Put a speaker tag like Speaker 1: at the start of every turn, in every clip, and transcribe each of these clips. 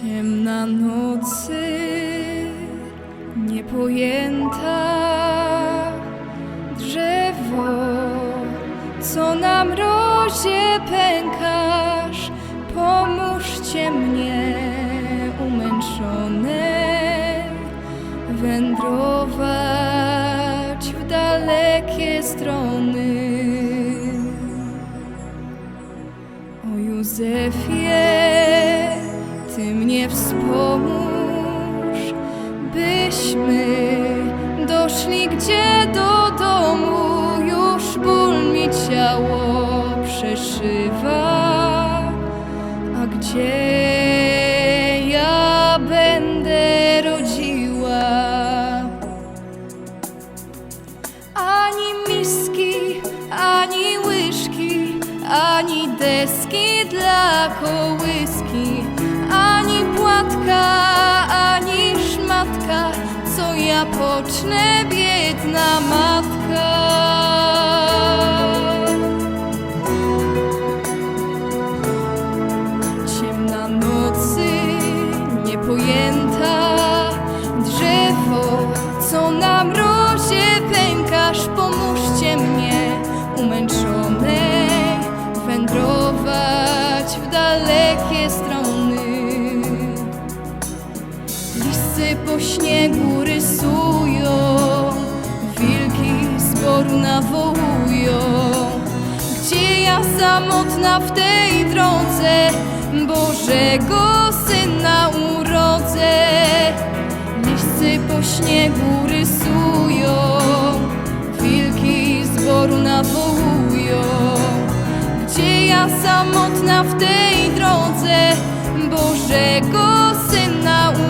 Speaker 1: Ciemna nocy, niepojęta drzewo, co na mrozie pękasz, pomóżcie mnie umęczone wędrować w dalekie strony. O Józefie, Ty mnie wspomóż, byśmy doszli gdzie do domu, już ból mi ciało przeszywa, a gdzie ja będę rodziła? Ani miski, ani łyżki, ani deski dla kołyski, płatka, ani szmatka, co ja pocznę, biedna matka. Ciemna nocy, niepojęta drzewo, co na mrozie pękasz, pomóżcie mnie umęczone wędrować w dalekie strony. Po śniegu rysują, wilki z boru nawołują. Gdzie ja samotna w tej drodze? Bożego Syna urodzę. Listy po śniegu rysują. Wilki z boru nawołują. Gdzie ja samotna w tej drodze? Bożego Syna urodzę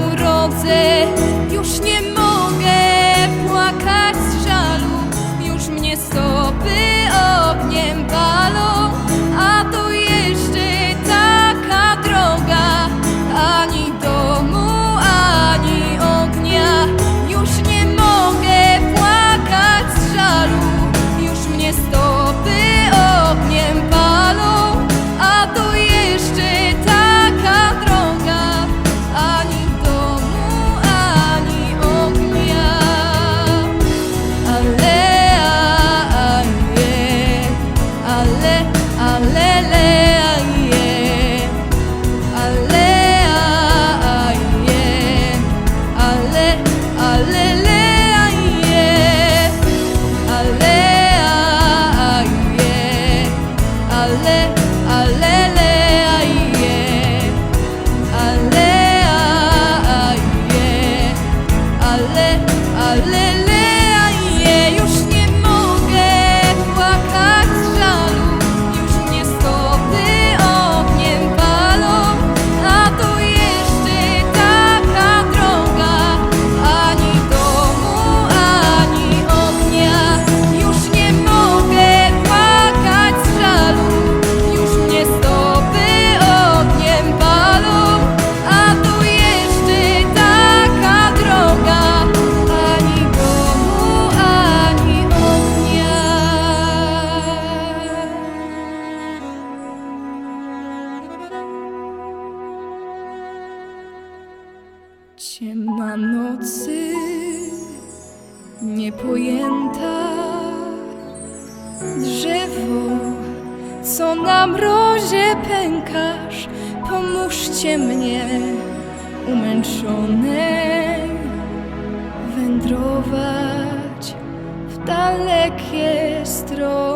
Speaker 1: Ciemna nocy, niepojęta drzewo, co na mrozie pękasz, pomóżcie mnie, umęczone, wędrować w dalekie strony.